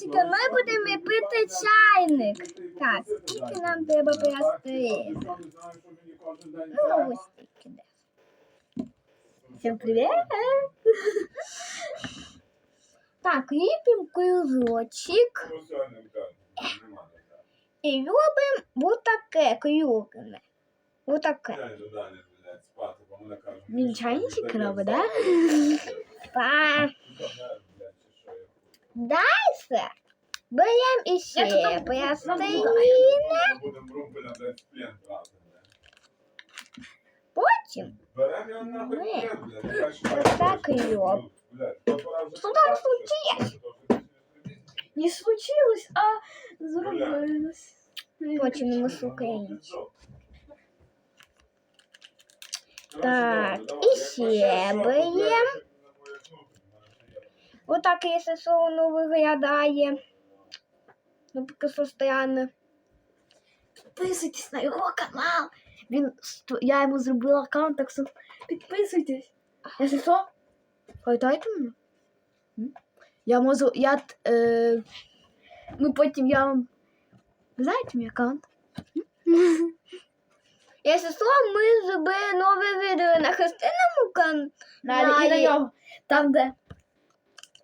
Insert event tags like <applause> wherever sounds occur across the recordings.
Мальчики, ми будемо ліпити чайник. Так, скільки нам треба пластилін? Ну, ось стільки десь. Всім привіт! Так, ліпимо кружочок і робимо отаке круглене. Отаке. Він чайничек робить, да? Так. Дальше беремо іще пластилін. Потім Ні. так його. Що там случилось? Не случилось, а зробилось. Потім ми шукаємо. Так, і ще беремо. Отак, якщо що воно виглядає. Ну, поки що странно. Підписуйтесь на його канал. Він я йому зробила аккаунт, так що підписуйтесь. Якщо що, пам'ятаєте мене? Я можу, я, е, ну потім я вам, знаєте мій аккаунт? <laughs> Якщо що, ми зробили нове відео на хрестинному каналі. Там де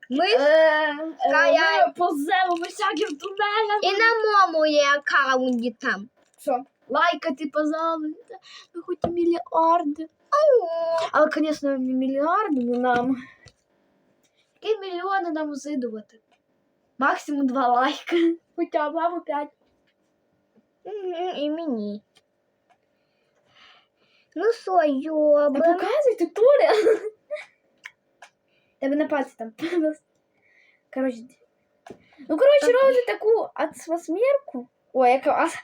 Ми е, е, Кая- ми повземо всяким тунелям. і на моєму є аккаунті там. Що? Лайкати, пожалуйста. Ми хоч і мільярди. Але, звісно, не мільярди ну, нам. Які мільйони нам зидувати? Максимум два лайка. Хоча б або п'ять. І мені. Ну що, Та йобим. показуйте тури. Тебе на пальці там. Коротше. Ну, коротше, робите таку атмосферку. Ой, яка ас-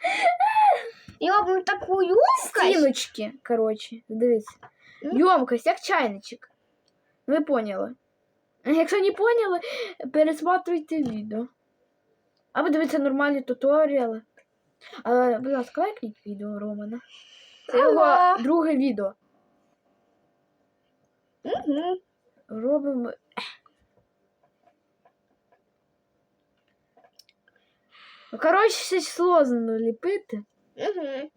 <laughs> Йобим таку юбкость. стіночки. Коротше, дивіться. М? Йомкость, як чайничок. Ви поняли. Якщо не поняли, пересматривайте відео. Або дивіться нормальні туторіали. Але, будь ласка, лайкніть відео Романа. Це його друге відео. Мгм. Робимо. Ну, коротше, все сложно ліпити. Мгм.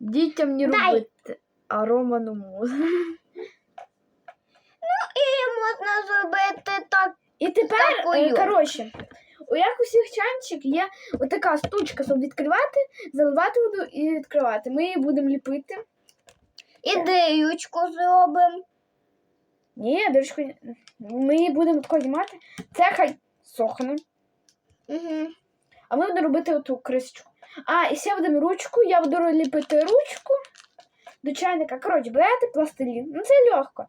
Дітям не Дай. робити, а Роману можна. І можна зробити так. І тепер, Такою. е, коротше, у як усіх чанчик є отака штучка, щоб відкривати, заливати воду і відкривати. Ми її будемо ліпити. І дирючку зробимо. Ні, дочку, ми її будемо тако знімати. Це хай сохне. Угу. А ми будемо робити оту крисочку. А, і ще будемо ручку. Я буду ліпити ручку до чайника. Коротше, берете пластилін. Ну це легко.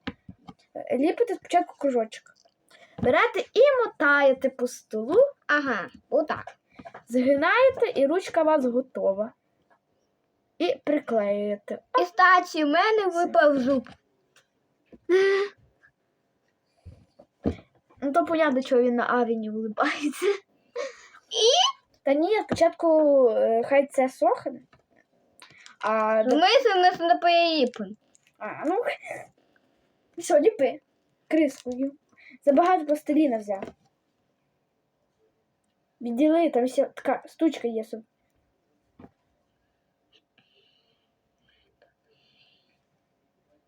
Ліпите спочатку кружочок. Берете і мотаєте по столу, Ага, отак. згинаєте, і ручка у вас готова. І приклеюєте. І статі в мене випав зуб. Ну то понятно, чого він на авіні вилибається. І? Та ні, спочатку е, хай це сохне. А, до- Ми це не поїпимо. а ну все, ліпи крискою. Забагато пластиліна взяв. Відділи, там ще така штучка є. Щоб...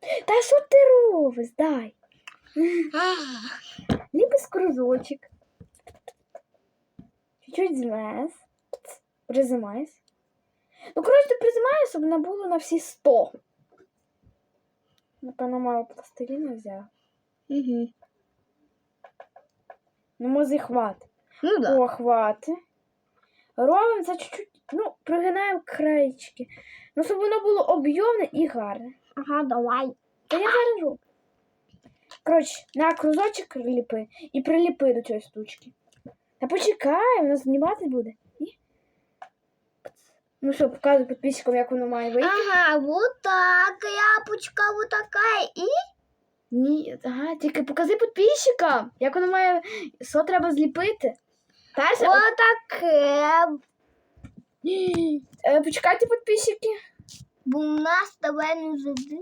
Та що ти робиш? Дай. Ліпи з. Чуть-чуть змес. Призимайся. Ну, коротше, ти призимаєш, щоб не було на всі 100. Напевно, мало пластиліна взяв. Угу. Ну, може, і хватить. Ну да. О, хватить. Робимо це чуть-чуть, ну, прогинаємо краєчки. Ну, щоб воно було об'ємне і гарне. Ага, давай. Та я зараз роблю. Коротше, на кружочок приліпи і приліпи до цієї штучки. Та почекай, воно знімати буде. Ну що, показуй підписчикам, як воно має вийти. Ага, вот так, ляпочка, вот така і. Ні, ага, тільки покажи підписчикам, як воно має. Що треба зліпити? Перше, Вот таке. <gasps> Почекайте підписчики. Бо у нас давай не завжди.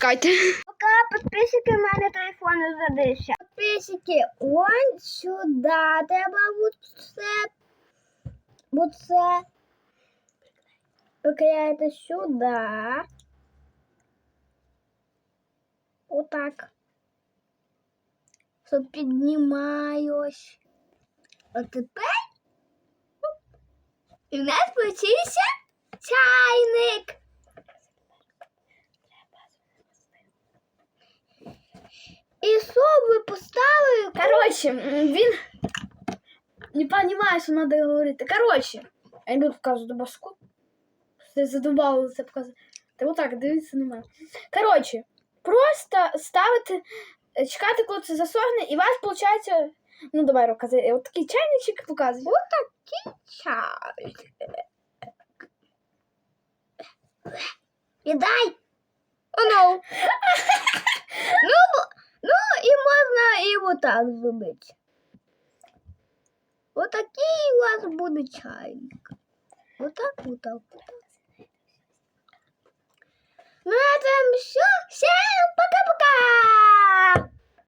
Чекайте. Поки підписчики, в мене телефон задився. Підписчики, он сюди треба оце. Оце. Приклеїти сюди. Отак. Що піднімаюсь. А тепер. оп, І в нас получився чайник. І що ви поставили? Коротше, м, він не розуміє, що треба говорити. Коротше, я не буду показувати башку. Все задумало це показувати. Та отак, дивіться на мене. Коротше, просто ставити, е, чекати, коли це засохне, і у вас виходить. Ну, давай розкази. От такий чайничок показує. чай. Віддай. О, <laughs> ну. ну, Ну, и і можна і отак Вот такие у вас будут чайник. Вот Отак, отак, Ну На этом все. Всем пока-пока!